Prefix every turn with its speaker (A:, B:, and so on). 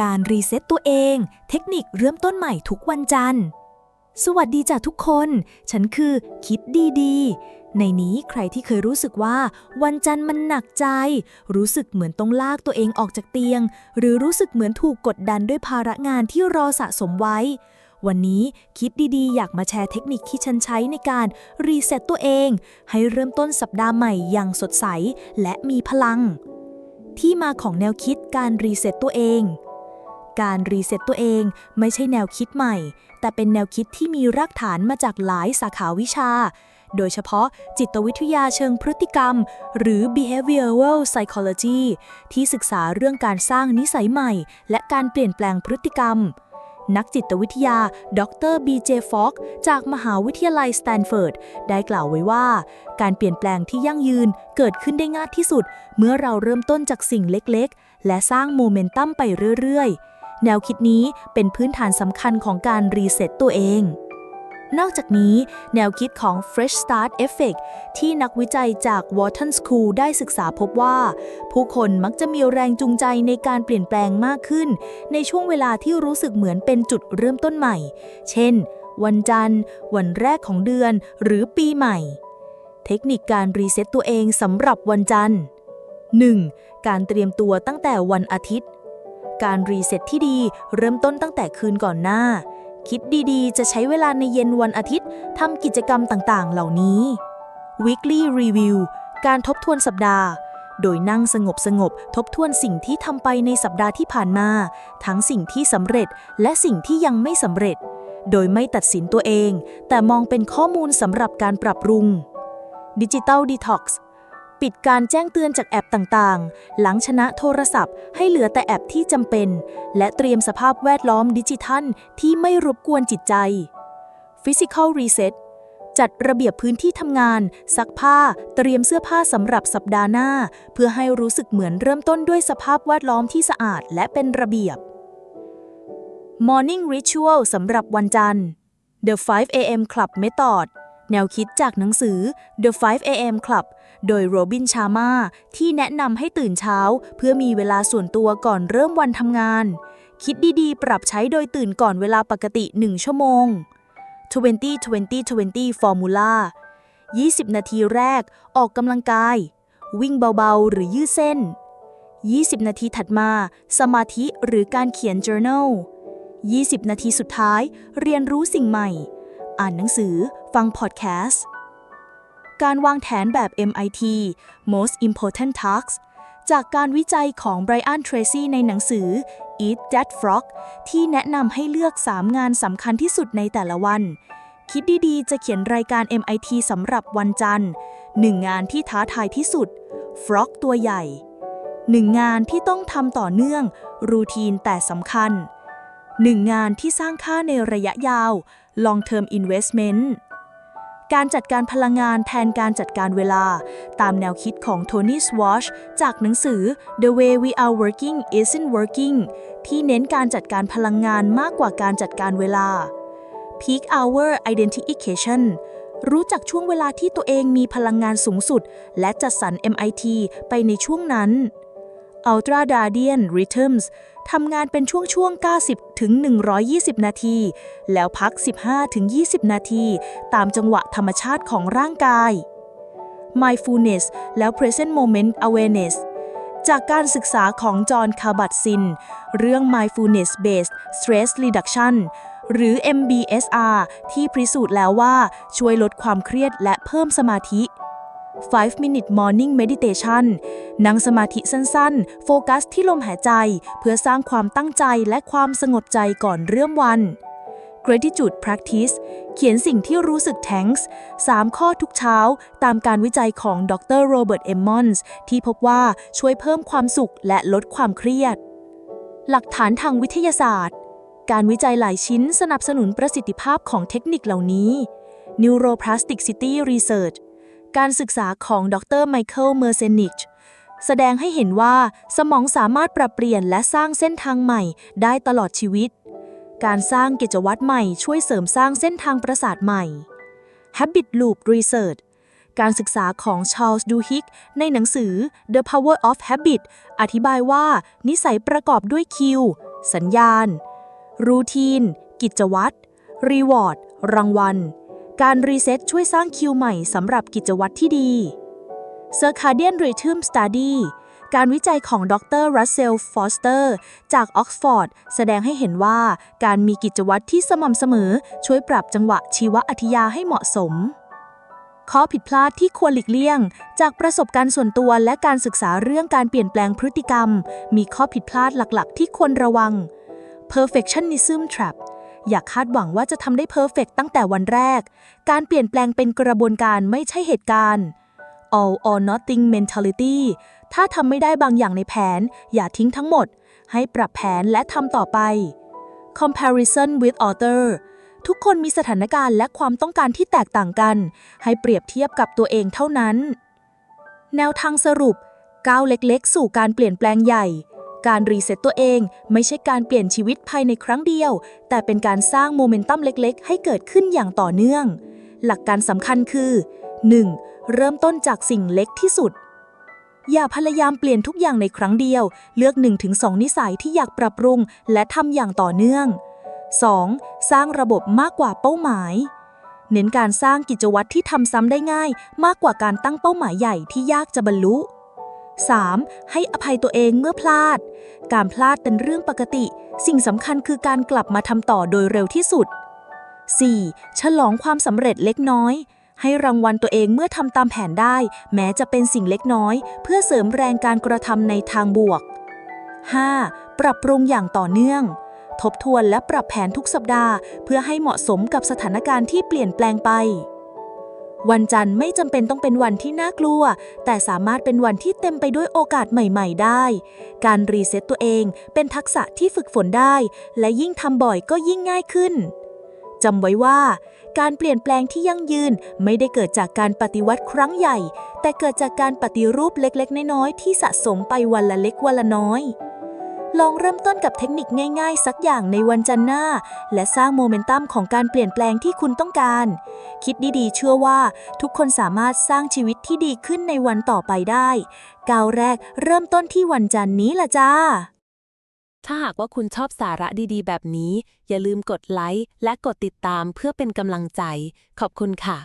A: การรีเซ็ตตัวเอง เทคนิคเริ่มต้นใหม่ทุกวันจันทร์ สวัสดีจ้ะทุกคน ฉันคือคิดดีๆ ในนี้ใครที่เคยรู้สึกว่า วันจันทร์มันหนักใจ รู้สึกเหมือนต้องลากตัวเองออกจากเตียง หรือรู้สึกเหมือนถูกกดดันด้วยภาระงานที่รอสะสมไว้ วันนี้คิดดีๆ อยากมาแชร์เทคนิคที่ฉันใช้ในการรีเซ็ตตัวเอง ให้เริ่มต้นสัปดาห์ใหม่อย่างสดใสและมีพลัง ที่มาของแนวคิดการรีเซ็ตตัวเอง การรีเซ็ตตัวเองไม่ใช่แนวคิดใหม่ แต่เป็นแนวคิดที่มีรากฐานมาจากหลายสาขาวิชา โดยเฉพาะจิตวิทยาเชิงพฤติกรรม หรือ behavioral psychology ที่ศึกษาเรื่องการสร้างนิสัยใหม่ และการเปลี่ยนแปลงพฤติกรรมนักจิตวิทยา ดร B.J. Fogg จากมหาวิทยาลัยสแตนฟอร์ด ได้กล่าวไว้ว่า การเปลี่ยนแปลงที่ยั่งยืนเกิดขึ้นได้ง่ายที่สุด เมื่อเราเริ่มต้นจากสิ่งเล็กๆ และสร้างโมเมนตัมไปเรื่อยๆ แนวคิดนี้เป็นพื้นฐานสำคัญของการรีเซ็ตตัวเอง นอกจากนี้ แนวคิดของ Fresh Start Effect ที่นักวิจัยจาก Wharton School ได้ศึกษาพบว่า ผู้คนมักจะมีแรงจูงใจในการเปลี่ยนแปลงมากขึ้น ในช่วงเวลาที่รู้สึกเหมือนเป็นจุดเริ่มต้นใหม่ เช่น วันจันทร์ วันแรกของเดือน หรือปีใหม่ เทคนิคการรีเซ็ตตัวเองสำหรับวันจันทร์ 1. การเตรียมตัวตั้งแต่วันอาทิตย์ การรีเซ็ตที่ดีเริ่มต้นตั้งแต่คืนก่อนหน้า คิดดีๆ จะใช้เวลาในเย็นวันอาทิตย์ทำกิจกรรมต่างๆ เหล่านี้ weekly review การทบทวนสัปดาห์ โดยนั่งสงบสงบทบทวนสิ่งที่ทำไปในสัปดาห์ที่ผ่านมา ทั้งสิ่งที่สำเร็จและสิ่งที่ยังไม่สำเร็จ โดยไม่ตัดสินตัวเอง แต่มองเป็นข้อมูลสำหรับการปรับปรุง Digital Detox ปิดการแจ้งเตือนจากแอปต่างๆ หลังชนะโทรศัพท์ ให้เหลือแต่แอปที่จำเป็น และเตรียมสภาพแวดล้อมดิจิทัล ที่ไม่รบกวนจิตใจ Physical Reset จัดระเบียบพื้นที่ทำงาน ซักผ้า เตรียมเสื้อผ้าสำหรับสัปดาห์หน้า เพื่อให้รู้สึกเหมือนเริ่มต้นด้วยสภาพแวดล้อมที่สะอาดและเป็นระเบียบ Morning Ritual สำหรับวันจันทร์ The 5 a.m. Club Method แนวคิดจากหนังสือ The 5 a.m. Club โดยโรบินชามาที่แนะนำให้ตื่นเช้า เพื่อมีเวลาส่วนตัวก่อนเริ่มวันทำงาน คิดดีๆ ปรับใช้โดยตื่นก่อนเวลาปกติ 1 ชั่วโมง 20-20-20 Formula 20 นาทีแรกออกกำลังกาย วิ่งเบาๆ หรือยืดเส้น 20 นาทีถัดมา สมาธิหรือการเขียน journal 20 นาทีสุดท้าย เรียนรู้สิ่งใหม่ อ่านหนังสือ ฟังพอดแคสต์ การวางแผนแบบ MIT Most Important Tasks จากการวิจัยของ Brian Tracy ในหนังสือ Eat That Frog ที่แนะนำให้เลือก 3 งานสำคัญที่สุดในแต่ละวัน คิดดีๆ จะเขียนรายการ MIT สำหรับวันจันทร์ 1 งานที่ท้าทายที่สุด Frog ตัวใหญ่ 1 งานที่ต้องทำต่อเนื่อง รูทีนแต่สำคัญ 1 งานที่สร้างค่าในระยะยาว Long Term Investment การจัดการพลังงานแทนการจัดการเวลา ตามแนวคิดของโทนี่สวอชจากหนังสือ The Way We Are Working Isn't Working ที่เน้นการจัดการพลังงานมากกว่าการจัดการเวลา Peak Hour Identification รู้จักช่วงเวลาที่ตัวเองมีพลังงานสูงสุด และจัดสรร MIT ไปในช่วงนั้น Ultra Dardian Rhythms ทำงานเป็นช่วงๆ 90 ถึง 120 นาที แล้วพัก 15 ถึง 20 นาที ตามจังหวะธรรมชาติของร่างกาย Mindfulness แล้ว Present Moment Awareness จากการศึกษาของจอห์นคาบัตซิน เรื่อง Mindfulness Based Stress Reduction หรือ MBSR ที่พิสูจน์แล้วว่าช่วยลดความเครียดและเพิ่มสมาธิ 5 minute morning meditation นั่งสมาธิสั้นๆ โฟกัสที่ลมหายใจ เพื่อสร้างความตั้งใจและความสงบใจก่อนเริ่มวัน gratitude practice เขียนสิ่งที่รู้สึก thanks 3 ข้อทุกเช้าตามการวิจัยของดรโรเบิร์ต เอมมอนส์ที่พบว่าช่วยเพิ่มความสุขและลดความเครียด หลักฐานทางวิทยาศาสตร์ การวิจัยหลายชิ้นสนับสนุนประสิทธิภาพของเทคนิคเหล่านี้ Neuroplasticity Research การศึกษาของดรไมเคิลเมอร์เซนิชแสดงให้เห็นว่าสมองสามารถปรับเปลี่ยนและสร้างเส้นทางใหม่ได้ตลอดชีวิต การสร้างกิจวัตรใหม่ช่วยเสริมสร้างเส้นทางประสาทใหม่ Habit Loop Research การศึกษาของชาร์ลส์ดูฮิกในหนังสือ The Power of Habit อธิบายว่านิสัยประกอบด้วย Q สัญญาณ รูทีน กิจวัตร รีวอร์ด รางวัล การรีเซ็ตช่วยสร้างคิวใหม่สำหรับกิจวัตรที่ดี Circadian Rhythm Study การวิจัยของดรรัสเซลฟอสเตอร์ จากออกซฟอร์ดแสดงให้เห็นว่าการมีกิจวัตรที่สม่ำเสมอ ช่วยปรับจังหวะชีวอัธยาให้เหมาะสม ข้อผิดพลาดที่ควรหลีกเลี่ยง จากประสบการณ์ส่วนตัวและการศึกษาเรื่องการเปลี่ยนแปลงพฤติกรรม มีข้อผิดพลาดหลักๆ ที่ควรระวัง perfectionism trap อย่าคาดหวังว่าจะทำได้ perfect ตั้งแต่วันแรก การเปลี่ยนแปลงเป็นกระบวนการไม่ใช่เหตุการณ์ all or nothing mentality ถ้าทำไม่ได้บางอย่างในแผน อย่าทิ้งทั้งหมด ให้ปรับแผนและทำต่อไป comparison with other ทุกคนมีสถานการณ์และความต้องการที่แตกต่างกัน ให้เปรียบเทียบกับตัวเองเท่านั้น แนวทางสรุปก้าวเล็กๆ สู่การเปลี่ยนแปลงใหญ่ การรีเซ็ตตัวเองไม่ใช่การเปลี่ยนชีวิตภายในครั้งเดียว แต่เป็นการสร้างโมเมนตัมเล็กๆ ให้เกิดขึ้นอย่างต่อเนื่อง หลักการสำคัญคือ 1. เริ่มต้นจากสิ่งเล็กที่สุด อย่าพยายามเปลี่ยนทุกอย่างในครั้งเดียว เลือก 1-2 นิสัยที่อยากปรับปรุง และทำอย่างต่อเนื่อง 2. สร้างระบบมากกว่าเป้าหมาย เน้นการสร้างกิจวัตรที่ทำซ้ำได้ง่าย มากกว่าการตั้งเป้าหมายใหญ่ที่ยากจะบรรลุ 3. ให้อภัยตัวเองเมื่อพลาด การพลาดเป็นเรื่องปกติ สิ่งสำคัญคือการกลับมาทำต่อโดยเร็วที่สุด 4. ฉลองความสำเร็จเล็กน้อย ให้รางวัลตัวเองเมื่อทำตามแผนได้ แม้จะเป็นสิ่งเล็กน้อย เพื่อเสริมแรงการกระทำในทางบวก 5. ปรับปรุงอย่างต่อเนื่อง ทบทวนและปรับแผนทุกสัปดาห์ เพื่อให้เหมาะสมกับสถานการณ์ที่เปลี่ยนแปลงไป วันจันทร์ไม่จำเป็นต้องเป็นวันที่น่ากลัว แต่สามารถเป็นวันที่เต็มไปด้วยโอกาสใหม่ ๆ ได้ การรีเซ็ตตัวเองเป็นทักษะที่ฝึกฝนได้ และยิ่งทำบ่อยก็ยิ่งง่ายขึ้นจำไว้ว่า การเปลี่ยนแปลงที่ยั่งยืนไม่ได้เกิดจากการปฏิวัติครั้งใหญ่ แต่เกิดจากการปฏิรูปเล็กๆ น้อยๆที่สะสมไปวันละเล็กวันละน้อย ลองเริ่มต้นกับเทคนิคง่าย ๆ สักอย่างในวันจันทร์หน้า และสร้างโมเมนตัมของการเปลี่ยนแปลงที่คุณต้องการ คิดดีๆ เชื่อว่าทุกคนสามารถสร้างชีวิตที่ดีขึ้นในวันต่อไปได้ก้าวแรกเริ่มต้นที่วันจันทร์นี้ละจ้า
B: ถ้าหากว่าคุณชอบสาระดีๆ แบบนี้ อย่าลืมกดไลค์และกดติดตามเพื่อเป็นกำลังใจ ขอบคุณค่ะ